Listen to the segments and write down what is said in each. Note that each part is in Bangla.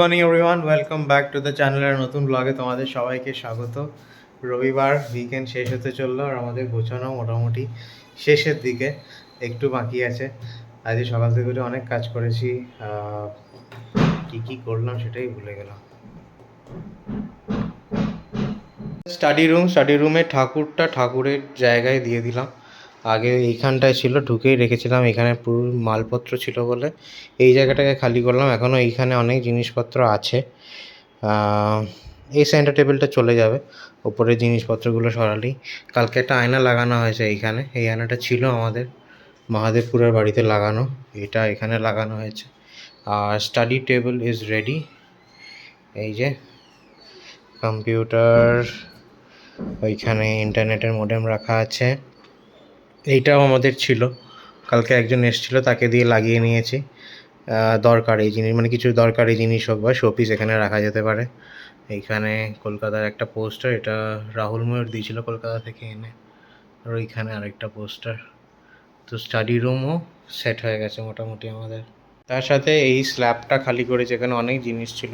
Morning everyone welcome back to the চ্যানেলের নতুন ব্লগে তোমাদের সবাইকে স্বাগত। রবিবার উইকেন্ড শেষ হতে চলল আর আমাদের গোছানো মোটামুটি শেষের দিকে। একটু বাকি আছে। আজ সকাল থেকে উঠে অনেক কাজ করেছি। কি কি করলাম সেটাই ভুলে গেলাম। স্টাডি রুম স্টাডি রুমে ঠাকুরটা ঠাকুরের জায়গায় দিয়ে দিলাম। আগে এইখানটায় ছিল, ঢুকেই রেখেছিলাম। এখানে পুরো মালপত্র ছিল বলে এই জায়গাটাকে খালি করলাম। এখনও এইখানে অনেক জিনিসপত্র আছে। এই সেন্টার টেবিলটা চলে যাবে। ওপরে জিনিসপত্রগুলো সরালেই। কালকে একটা আয়না লাগানো হয়েছে এইখানে। এই আয়নাটা ছিল আমাদের মহাদেবপুরের বাড়িতে লাগানো। এটা এখানে লাগানো হয়েছে। আর স্টাডি টেবিল ইজ রেডি এই যে কম্পিউটার ওইখানে ইন্টারনেটের মোডেম রাখা আছে। এইটাও আমাদের ছিল। কালকে একজন এসেছিল, তাকে দিয়ে লাগিয়ে নিয়েছি। দরকারি জিনিস মানে কিছু দরকারি জিনিস হোক বা শোপিস এখানে রাখা যেতে পারে। এইখানে কলকাতার একটা পোস্টার এটা রাহুল ময়ূর দিয়েছিল কলকাতা থেকে এনে। আর ওইখানে আরেকটা পোস্টার তো স্টাডি রুমও সেট হয়ে গেছে মোটামুটি আমাদের। তার সাথে এই স্ল্যাবটা খালি করেছে এখানে অনেক জিনিস ছিল,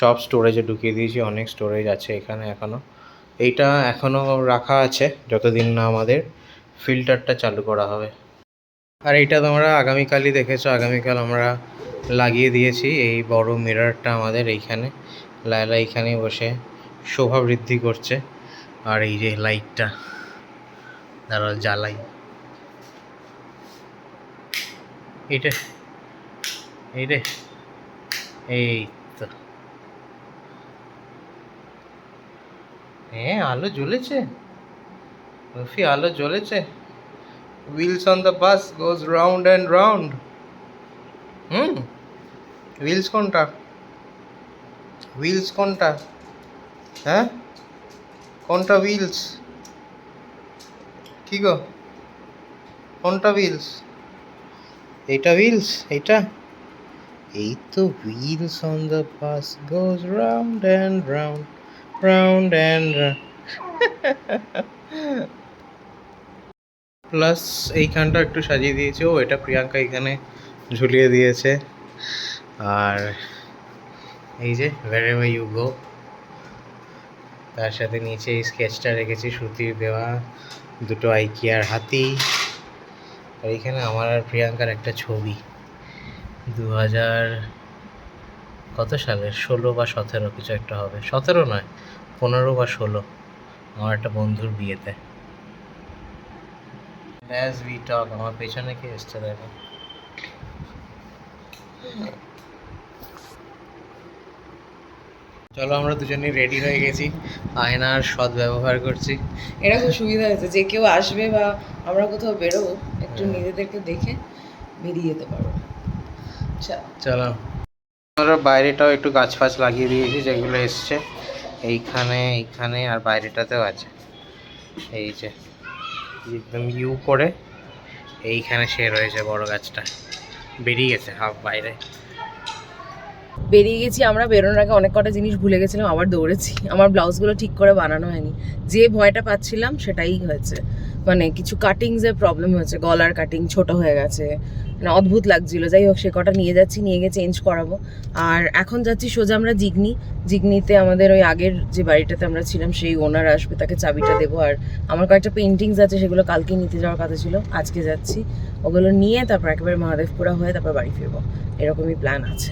সব স্টোরেজে ঢুকিয়ে দিয়েছি। অনেক স্টোরেজ আছে এখানে এখনও এইটা এখনও রাখা আছে, যতদিন না আমাদের। ফিল্টারটা চালু করা হবে। আর এইটা তোমরা আগামীকালই দেখেছ, আগামীকাল আমরা লাগিয়ে দিয়েছি এই বড় মিররটা আমাদের এইখানে। লায়লা এইখানে বসে শোভা বৃদ্ধি করছে। আর এই যে লাইটটা, দাঁড়াও জ্বালাই। এইটা এই রে, এই তো। হ্যাঁ আলো জ্বলেছে। রফি আলো জ্বলেছে wheels on the bus goes round and round hmm wheels কোনটা wheels কোনটা হ্যাঁ কোনটা wheels কি গো কোনটা wheels এইটা wheels এইটা এই তো wheels on the bus goes round and round round and round plus এইখানটা একটু সাজিয়ে দিয়েছে। ও, এটা প্রিয়াঙ্কা এখানে ঝুলিয়ে দিয়েছে। আর এই যে ভেরেভার ইউ গো তার সাথে নিচে এই স্কেচটা রেখেছি সুতির দেওয়া, দুটো আইকিয়ার হাতি। আর এখানে আমার আর প্রিয়াঙ্কার একটা ছবি। দু হাজার কত সালে ষোলো বা সতেরো, কিছু একটা হবে। সতেরো নয়, পনেরো বা ষোলো। আমার একটা বন্ধুর বিয়েতে। অ্যাজ উই টক আমার পেছনে কে এসছে দেখো। চলো আমরা দুজনেই রেডি হয়ে গেছি। আয়নার সৎ ব্যবহার করছি। এটা খুব সুবিধা হয়েছে যে কেউ আসবে বা আমরা কোথাও বেরোবো একটু হ্যাঁ। নিজেদেরকে দেখে বেরিয়ে যেতে পারব। আচ্ছা। চলো। আমরা বাইরেটাও একটু গাছ ফাছ লাগিয়ে দিয়েছি যেগুলো এসছে। এইখানে এইখানে আর বাইরেটাতেও আছে। এই যে। একদম ইউ করে এইখানে সে রয়েছে বড় গাছটা। বেরিয়ে গেছে, হাফ বাইরে। বেরিয়ে গেছি আমরা, বেরোনোর আগে অনেক কটা জিনিস ভুলে গেছিলাম, আবার দৌড়েছি। আমার ব্লাউজগুলো ঠিক করে বানানো হয়নি। যে ভয়টা পাচ্ছিলাম সেটাই হয়েছে। মানে কিছু কাটিংসের প্রবলেম হয়েছে, গলার কাটিং ছোট হয়ে গেছে মানে অদ্ভুত লাগছিল। যাই হোক সে কটা নিয়ে যাচ্ছি, নিয়ে গিয়ে চেঞ্জ করাবো। আর এখন যাচ্ছি সোজা আমরা জিগনি। জিগনিতে আমাদের ওই আগের যে বাড়িটাতে আমরা ছিলাম, সেই ওনার আসবে, তাকে চাবিটা দেবো। আর আমার কয়েকটা পেন্টিংস আছে, সেগুলো কালকে নিতে যাওয়ার কথা ছিল। আজকে যাচ্ছি। ওগুলো নিয়ে তারপর একেবারে মহাদেবপুরা হয়ে তারপর বাড়ি ফিরবো। এরকমই প্ল্যান আছে।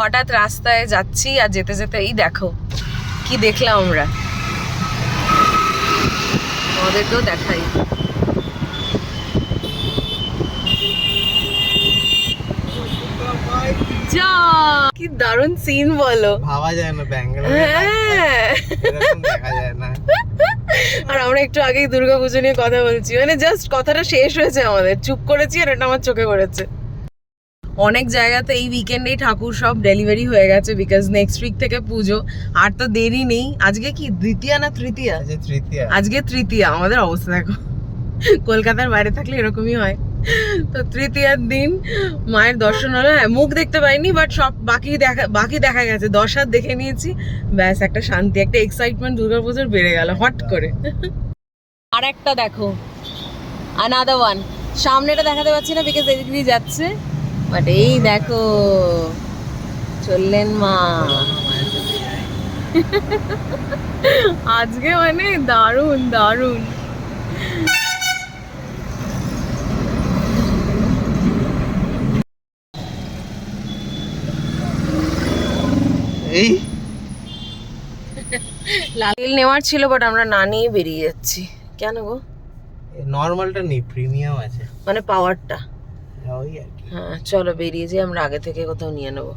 হঠাৎ রাস্তায় যাচ্ছি, আর যেতে যেতে এই দেখো, কি দেখলাম আমরা। আমাদেরকেও দেখাই যা কি দারুণ সিন বলো। ভাবা যায় না ব্যাঙ্গালোর হ্যাঁ। দেখা যায় না। আর আমরা একটু আগেই দুর্গাপুজো নিয়ে কথা বলছি। মানে জাস্ট কথাটা শেষ হয়েছে আমাদের। চুপ করেছি আর এটা আমার চোখে পড়েছে। অনেক জায়গাতে এই উইকেন্ডেই ঠাকুর সব ডেলিভারি হয়ে গেছে বিকজ নেক্সট উইক থেকে পুজো। আর তো দেরি নেই। আজকে কি দ্বিতীয়া না তৃতীয়া? তৃতীয়া। আজকে তৃতীয়া। আমাদের অবস্থা দেখো। কলকাতার বাইরে থাকলে এরকমই হয়। তো তৃতীয়ার দিন মায়ের দর্শন হলো। হ্যাঁ মুখ দেখতে পাইনি বাট সব বাকি দেখা বাকি দেখা গেছে। দশ হাত দেখে নিয়েছি। ব্যাস, একটা শান্তি, একটা এক্সাইটমেন্ট দুর্গাপুজোর বেড়ে গেল, হট করে। আর একটা দেখো আনাদার ওয়ান সামনেটা দেখাতে পারছি না বিকজ এদিক দিয়ে যাচ্ছে। বাট এই দেখো, চললেন মা। আজকে মানে দারুণ দারুণ। লাল নেওয়ার ছিল বাট আমরা না নিয়ে বেরিয়ে যাচ্ছি। কেন গো? নর্মালটা নেই প্রিমিয়াম আছে। মানে পাওয়ারটা। কি। হ্যাঁ চলো বেরিয়ে যাই আমরা আগে থেকে কোথাও নিয়ে নেব।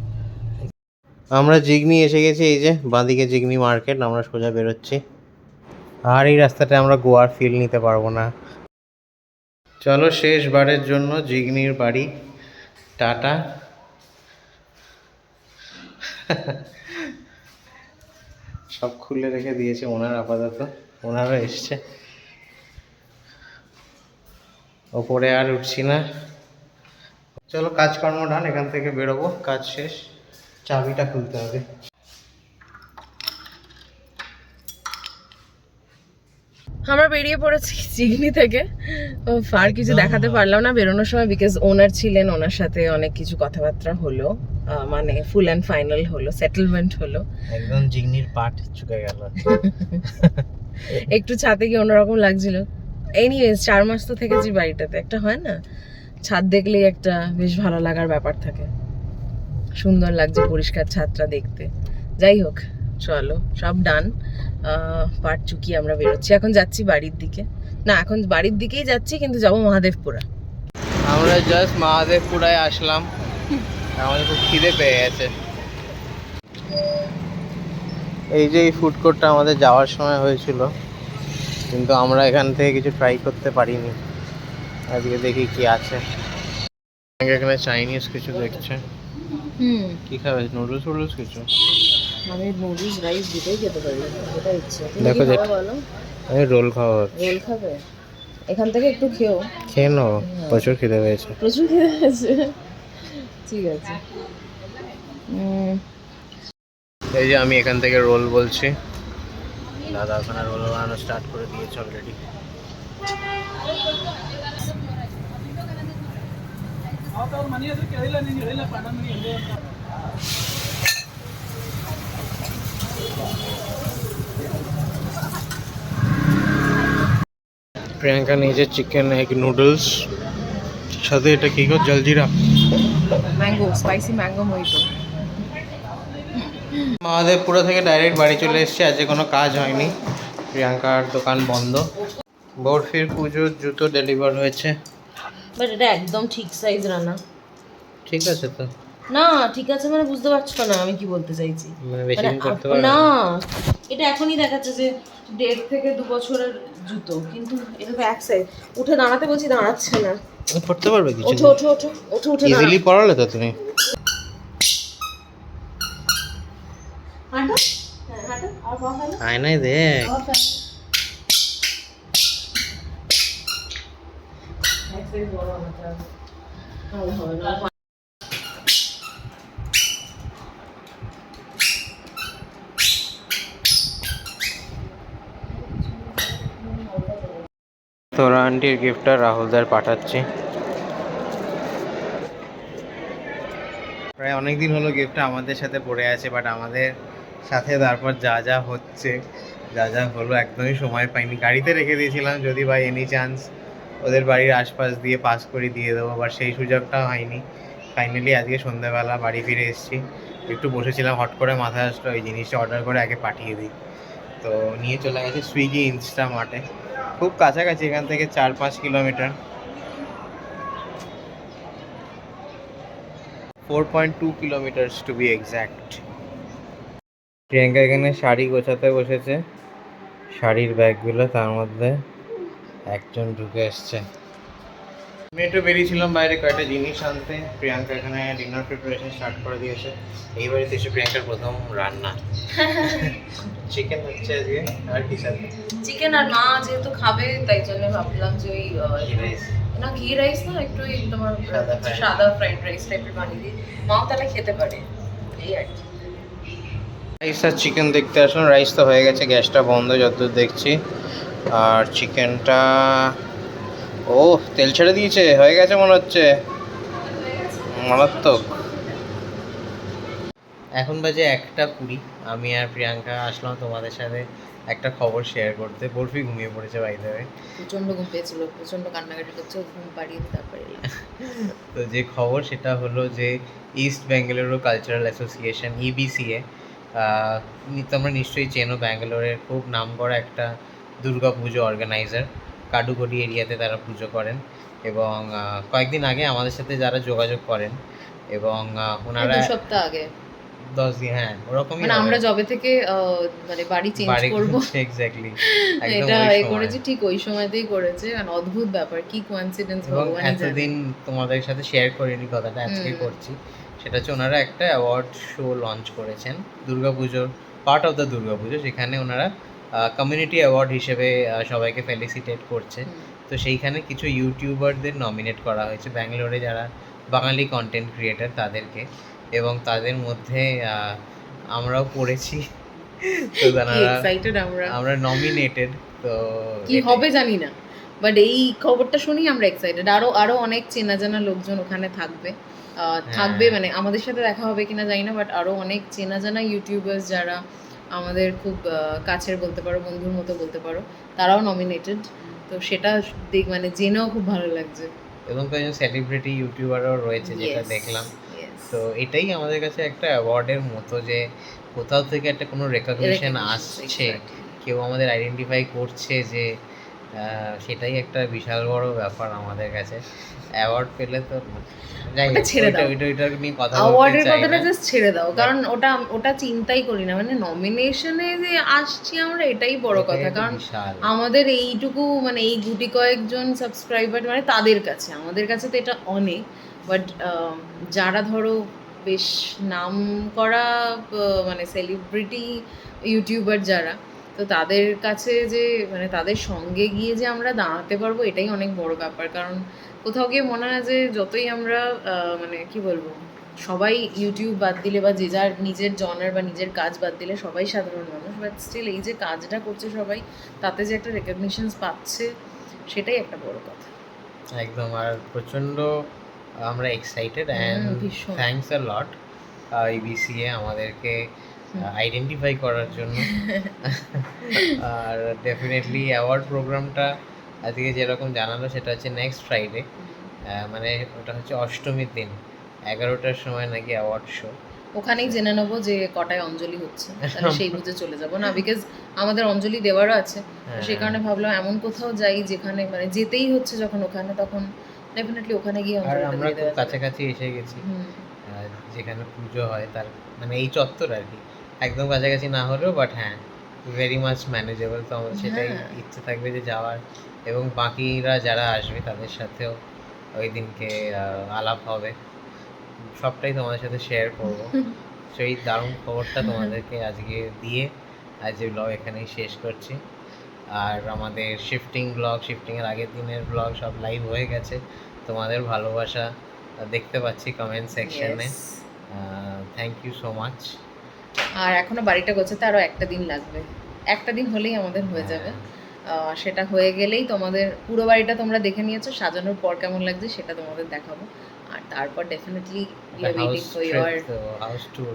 আমরা জিগনি এসে গেছি এই যে বাঁদিকে জিগনি মার্কেট আমরা সোজা বেরোচ্ছি। আর এই রাস্তাটা আমরা গোয়ার ফিল নিতে পারব না। চলো শেষবারের জন্য জিগনির বাড়ি টাটা। সব খুলে রেখে দিয়েছে ওনার আপাতত। ওনারও এসছে। ওপরে আর উঠছি না। চলো কাজকর্ম ডান এখান থেকে বেরোবো। কাজ শেষ। চাবিটা খুলতে হবে। আমরা বেরিয়ে পড়েছি চিগনি থেকে। আর কিছু দেখাতে পারলাম না। বেরোনোর সময় বিকজ ওনার ছিলেন ওনার সাথে অনেক কিছু কথাবার্তা হলো। মানে ফুল অ্যান্ড ফাইনাল হলো সেটেলমেন্ট হলো। একদম জিগনির পাট চুকে গেল। একটু ছাদে গিয়ে অন্যরকম লাগছিল। এনিওয়েজ চার মাস তো থেকেছি বাড়িটাতে একটা হয় না? ছাদ দেখলেই একটা বেশ ভালো লাগার ব্যাপার থাকে। সুন্দর লাগছে পরিষ্কার ছাদটা দেখতে। যাই হোক চলো সব ডান পাট চুকিয়ে আমরা বেরোচ্ছি। এখন যাচ্ছি বাড়ির দিকে। না এখন বাড়ির দিকেই যাচ্ছি কিন্তু যাব মহাদেবপুরা। আমরা জাস্ট মহাদেবপুরায় আসলাম। আমাদের খুব খিদে পেয়ে গেছে। এই যে এই ফুড কোর্টটা আমাদের যাওয়ার সময় হয়েছিল কিন্তু আমরা এখান থেকে কিছু ট্রাই করতে পারিনি। আজকে দেখি কি আছে। এখানে চাইনিজ কিছু দেখছে। হুম। কি খাবে? নুডলস ফুডলস কিছু? আমি নুডলস রাইস দুটোই খেতে পারি যেটা ইচ্ছে। তুমি দেখো আমি রোল খাওয়া রোল খাবে? এখান থেকে একটু খেও। খেয়ে নেব প্রচুর খিদে পেয়েছে। প্রচুর খেতে আছে ঠিক আছে। এই যে আমি এখান থেকে রোল বলছি। দাদা, ওখানে রোল বানানো স্টার্ট করে দিয়েছে অলরেডি প্রিয়াঙ্কা নিয়েছে চিকেন এগ নুডলস সাথে এটা কি গো? Jaljeera. Mango spicy mango mojito Mahadevapura থেকে ডাইরেক্ট বাড়ি চলে এসেছি আজকে কোনো কাজ হয়নি। প্রিয়াঙ্কার দোকান বন্ধ। বরফির পুজোর জুতো ডেলিভার হয়েছে। বাট এটা একদম ঠিক সাইজ রানা ঠিক আছে তো। না ঠিক আছে মানে বুঝতে পারছ না আমি কি বলতে চাইছি? মানে মানে না। এটা এখনই দেখাচ্ছে যে দেড় থেকে দু বছরের জুতো কিন্তু এটা তো এক সাইজ উঠে দাঁড়াতে বলছি দাঁড়াচ্ছে না। করতে পারবে কিছু ওঠো ওঠো ওঠো ওঠো উঠে। ইজিলি পড়ালে তো তুমি। হাঁটো। হ্যাঁ হাঁটো। আর পা আয়নায় দেখ এক সাইজ বড় বানাতে হবে তাহলে। হবে না। তোরা আন্টির গিফটটা রাহুলদার পাঠাচ্ছি। প্রায় অনেক দিন হলো গিফটটা আমাদের সাথে পড়ে আছে বাট আমাদের সাথে তারপর যা যা হচ্ছে, যা যা হলো একদমই সময় পাইনি। গাড়িতে রেখে দিয়েছিলাম, যদি বাই এনি চান্স ওদের বাড়ির আশপাশ দিয়ে পাস করে দিয়ে দেবো বাট সেই সুযোগটা হয়নি। ফাইনালি আজকে সন্ধ্যাবেলা বাড়ি ফিরে এসেছি। একটু বসেছিলাম, হট করে মাথায় আসলো, ওই জিনিসটা অর্ডার করে আগে পাঠিয়ে দিই। তো নিয়ে চলে গেছে সুইগি ইনস্টামার্টে খুব কাছাকাছি এখান থেকে চার পাঁচ kilometre. Four point two kilometres to be exact Priyanka এখানে শাড়ি গোছাতে বসেছে। শাড়ির ব্যাগগুলো তার মধ্যে একজন ঢুকে এসছে। আমি একটু বেরিয়েছিলাম বাইরে কয়েকটা জিনিস আনতে। প্রিয়াঙ্কা এখানে ডিনার প্রিপারেশন স্টার্ট করে দিয়েছে। এই বাড়িতে এসে প্রিয়াঙ্কার প্রথম রান্না। চিকেন হচ্ছে আজকে আর কি সাথে চিকেন আর মা যেহেতু খাবে তাই জন্য ভাবলাম যে ওই রাইস না ঘি রাইস না একটু ওই তোমার সাদা সাদা ফ্রাইড রাইস টাইপের বানিয়ে দিই। মাও তাহলে খেতে পারে। এই আর কি। রাইস আর চিকেন দেখতে আসুন। রাইস তো হয়ে গেছে গ্যাসটা বন্ধ যতদূর দেখছি। আর চিকেনটা ও তেল ছেড়ে দিয়েছে হয়ে গেছে মনে হচ্ছে। মারাত্মক। এখন বাজে একটা কুড়ি আমি আর প্রিয়াঙ্কা আসলাম তোমাদের সাথে একটা খবর শেয়ার করতে। বরফি ঘুমিয়ে পড়েছে বাইরে প্রচণ্ড ঘুম পেয়েছিল প্রচণ্ড কান্নাকাটি করছে ঘুম পাড়িয়ে তারপরে তো যে খবর সেটা হলো যে East Bengaluru Cultural Association EBCA তোমরা নিশ্চয়ই চেনো ব্যাঙ্গালোরের খুব নামকরা একটা দুর্গা পুজো অর্গানাইজার কাডুগড়ি এরিয়াতে তারা পুজো করেন এবং কয়েকদিন আগে আমাদের সাথে যারা যোগাযোগ করেন এবং ওনারা সপ্তাহ আগে? দশ দিন হ্যাঁ ওরকমই মানে আমরা জবে থেকে মানে বাড়ি চেঞ্জ করব। এক্স্যাক্টলি এটা এ। করেছি ঠিক ওই সময়তেই করেছে মানে অদ্ভুত ব্যাপার কি কোইন্সিডেন্স এবং ভগবানই জানে। এতদিন তোমাদের সাথে শেয়ার করিনি কথাটা আজকে করছি। সেটা হচ্ছে ওনারা একটা অ্যাওয়ার্ড শো লঞ্চ করেছেন দুর্গাপুজোর পার্ট অফ দ্য দুর্গাপুজো সেখানে ওনারা কমিউনিটি অ্যাওয়ার্ড হিসেবে সবাইকে ফেলিসিটেট করছে। তো সেইখানে কিছু ইউটিউবারদের নমিনেট করা হয়েছে ব্যাঙ্গালোরে যারা বাঙালি কন্টেন্ট ক্রিয়েটার তাদেরকে। এবং তাদের মধ্যে আমরাও পড়েছি। তো এক্সাইটেড আমরা। আমরা নমিনেটেড তো কি হবে জানি না। বাট এই খবরটা শুনেই আমরা এক্সাইটেড আরও আরও অনেক চেনা জানা লোকজন ওখানে থাকবে। থাকবে হ্যাঁ। মানে আমাদের সাথে দেখা হবে কিনা জানি না বাট আরও অনেক চেনা জানা ইউটিউবার্স যারা আমাদের খুব কাছের বলতে পারো বন্ধুর মতো বলতে পারো তারাও নমিনেটেড তো সেটা দেখ মানে জেনেও খুব ভালো লাগছে। এবং কয়েকজন সেলিব্রিটি ইউটিউবারও রয়েছে যেটা দেখলাম। তো এটাই আমাদের কাছে একটা অ্যাওয়ার্ডের মতো যে কোথাও থেকে একটা কোনো রেকগনিশন আসছে। কেউ আমাদের আইডেন্টিফাই করছে যে সেটাই একটা বিশাল বড় ব্যাপার আমাদের কাছে। অ্যাওয়ার্ড পেলে তো যাই ছেড়ে দাও। ওইটা ওইটা নিয়ে কথা অ্যাওয়ার্ডের কথাটা জাস্ট ছেড়ে দাও। কারণ ওটা ওটা চিন্তাই করি না। মানে নমিনেশনে যে আসছি আমরা এটাই বড় কথা। কারণ আমাদের এইটুকু মানে এই গুটি কয়েকজন সাবস্ক্রাইবার মানে তাদের কাছে। আমাদের কাছে তো এটা অনেক। বাট যারা ধরো বেশ নাম করা মানে সেলিব্রিটি ইউটিউবার যারা তো তাদের কাছে যে মানে তাদের সঙ্গে গিয়ে যে আমরা দাঁড়াতে পারব এটাই অনেক বড় ব্যাপার কারণ কোথাও গিয়ে মনে হয় যে যতই আমরা মানে কি বলব সবাই ইউটিউব বাদ দিলে বা যে যার নিজের জনার বা নিজের কাজ বাদ দিলে সবাই সাধারণ মানুষ বাট স্টিল এই যে কাজটা করছে সবাই তাতে যে একটা রেকগনিশন পাচ্ছে সেটাই একটা বড় কথা একদম আর প্রচণ্ড আমরা এক্সাইটেড অ্যান্ড ভীষণ। থ্যাঙ্কস আ লট ইবিসিএ আমাদেরকে। আইডেন্টিফাই করার জন্য। আর ডেফিনেটলি অ্যাওয়ার্ড প্রোগ্রামটা আজকে যেরকম জানালো সেটা হচ্ছে নেক্সট ফ্রাইডে মানে ওটা হচ্ছে অষ্টমীর দিন এগারোটার সময় নাকি অ্যাওয়ার্ড শো ওখানেই জেনে নেব যে কটায় অঞ্জলি হচ্ছে তাহলে সেই বুঝে চলে যাব না বিকজ আমাদের অঞ্জলি দেওয়ারও আছে। তো সেই কারণে ভাবলাম এমন কোথাও যাই যেখানে মানে যেতেই হচ্ছে যখন ওখানে তখন ডেফিনেটলি ওখানে গিয়ে আর অঞ্জলিটা আমরা খুব কাছাকাছি এসে গেছি যেখানে পুজো হয় তার মানে এই চত্বর আর কি। একদম কাছাকাছি না হলেও বাট হ্যাঁ ভেরি মাচ ম্যানেজেবল তো আমার সেটাই হ্যাঁ। ইচ্ছে থাকবে যে যাওয়ার। এবং বাকিরা যারা আসবে তাদের সাথেও ওই দিনকে আলাপ হবে। সবটাই তোমাদের সাথে শেয়ার করব। সেই দারুণ খবরটা তোমাদেরকে আজকে দিয়ে আজ যে ব্লগ এখানেই শেষ করছি। আর আমাদের শিফটিং ব্লগ শিফটিংয়ের আগের দিনের ব্লগ সব লাইভ হয়ে গেছে। তোমাদের ভালোবাসা দেখতে পাচ্ছি কমেন্ট সেকশনে. থ্যাংক ইউ সো মাচ আর এখনও বাড়িটা গোছাতে আরও একটা দিন লাগবে। একটা দিন হলেই আমাদের হয়ে যাবে। সেটা হয়ে গেলেই তোমাদের পুরো বাড়িটা তোমরা দেখে নিয়েছো সাজানোর পর কেমন লাগছে সেটা তোমাদের দেখাবো। আর তারপর definitely waiting for your house tour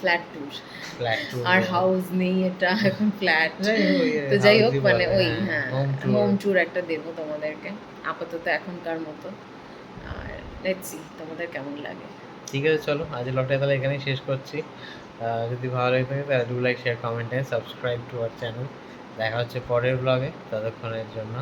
flat tour flat tour R house নেই এটা এখন ফ্ল্যাট যাই তো যাই হোক মানে ওই হ্যাঁ, হোম ট্যুর একটা দেবো তোমাদেরকে আপাতত এখনকার মতো। আর লেটস সি তোমাদের কেমন লাগে? ঠিক আছে চলো আজ লটে তাহলে এখানেই শেষ করছি। যদি ভালো লাগে থাকে, তাহলে do like share comment subscribe to our channel দেখা হচ্ছে পরের ব্লগে ততক্ষণের জন্য।